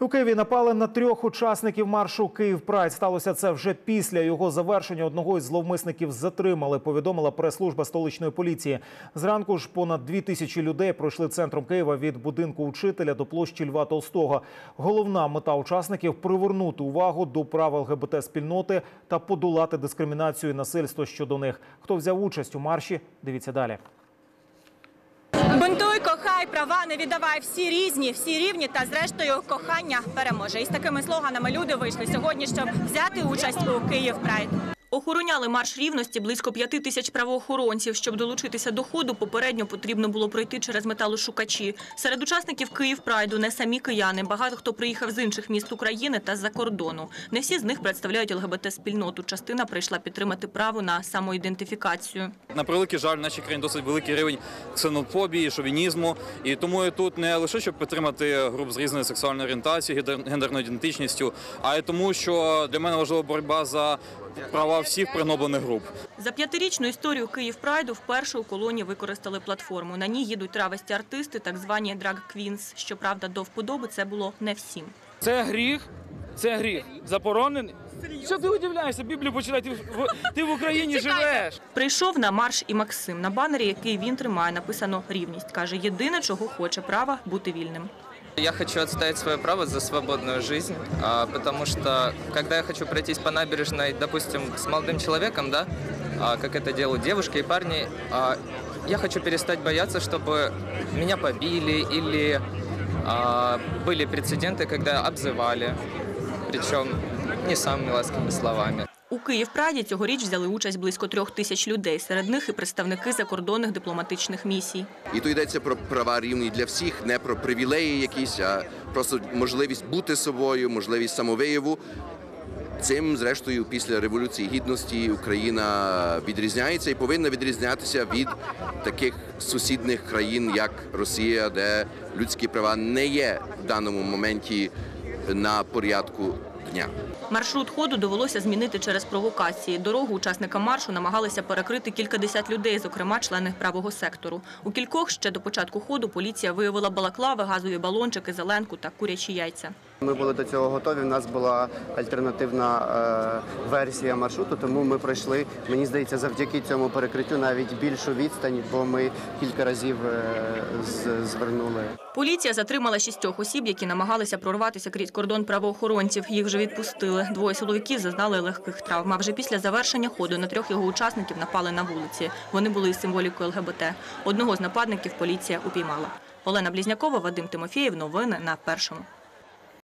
У Києві напали на трьох учасників маршу Київ Прайд. Сталося це вже після його завершення. Одного із зловмисників затримали. Повідомила прес-служба столичної поліції. Зранку ж понад дві тисячі людей пройшли центром Києва від будинку учителя до площі Льва Толстого. Головна мета учасників привернути увагу до прав ЛГБТ спільноти та подолати дискримінацію і насильство щодо них. Хто взяв участь у марші? Дивіться далі. Кохай, права не віддавай. Всі різні, всі рівні, та зрештою кохання переможе. І з такими слоганами люди вийшли сьогодні, щоб взяти участь у Київ Прайд. Охороняли марш рівності близько п'яти тисяч правоохоронців. Щоб долучитися до ходу, попередньо потрібно було пройти через металошукачі. Серед учасників Київ Прайду не самі кияни. Багато хто приїхав з інших міст України та з-за кордону. Не всі з них представляють ЛГБТ-спільноту. Частина прийшла підтримати право на самоідентифікацію. На превеликий жаль, в нашій країні досить великий рівень ксенофобії, шовінізму. І тому я тут не лише щоб підтримати груп з різною сексуальною орієнтацією, гендер- гендерною ідентичністю, а й тому, що для мене важлива боротьба за права всіх пригноблених груп. За п'ятирічну історію Київ Прайду вперше у колоні використали платформу. На ній їдуть травесті артисти, так звані драг квінс. Щоправда, до вподоби це було не всім. Це гріх, це гріх. Заборонений. Що ти удивляєшся? Біблію почитай, ти в, ти в Україні живеш. Прийшов на марш і Максим. На банері, який він тримає, написано рівність. Каже, єдине, чого хоче права бути вільним. Я хочу отстоять свое право за свободную жизнь, а, потому что когда я хочу пройтись по набережной, допустим, с молодым человеком, да, а, как это делают девушки и парни, а, я хочу перестать бояться, чтобы меня побили или были прецеденты, когда обзывали, причем не самыми ласковыми словами. У Київ Прайді цьогоріч взяли участь близько трьох тисяч людей. Серед них і представники закордонних дипломатичних місій. І то йдеться про права рівні для всіх, не про привілеї якісь, а просто можливість бути собою, можливість самовияву. Цим, зрештою, після революції гідності Україна відрізняється і повинна відрізнятися від таких сусідних країн, як Росія, де людські права не є в даному моменті на порядку дня. Маршрут ходу довелося змінити через провокації. Дорогу учасникам маршу намагалися перекрити кількадесят людей, зокрема члени правого сектору. У кількох ще до початку ходу поліція виявила балаклави, газові балончики, зеленку та курячі яйця. Ми були до цього готові. У нас була альтернативна е, версія маршруту, тому ми пройшли. Мені здається, завдяки цьому перекриттю навіть більшу відстань, бо ми кілька разів е, звернули. Поліція затримала шістьох осіб, які намагалися прорватися крізь кордон правоохоронців. Їх вже відпустили. Двоє силовиків зазнали легких травм. А вже після завершення ходу на трьох його учасників напали на вулиці. Вони були із символікою ЛГБТ. Одного з нападників поліція упіймала. Олена Блізнякова, Вадим Тимофєєв. Новини на першому.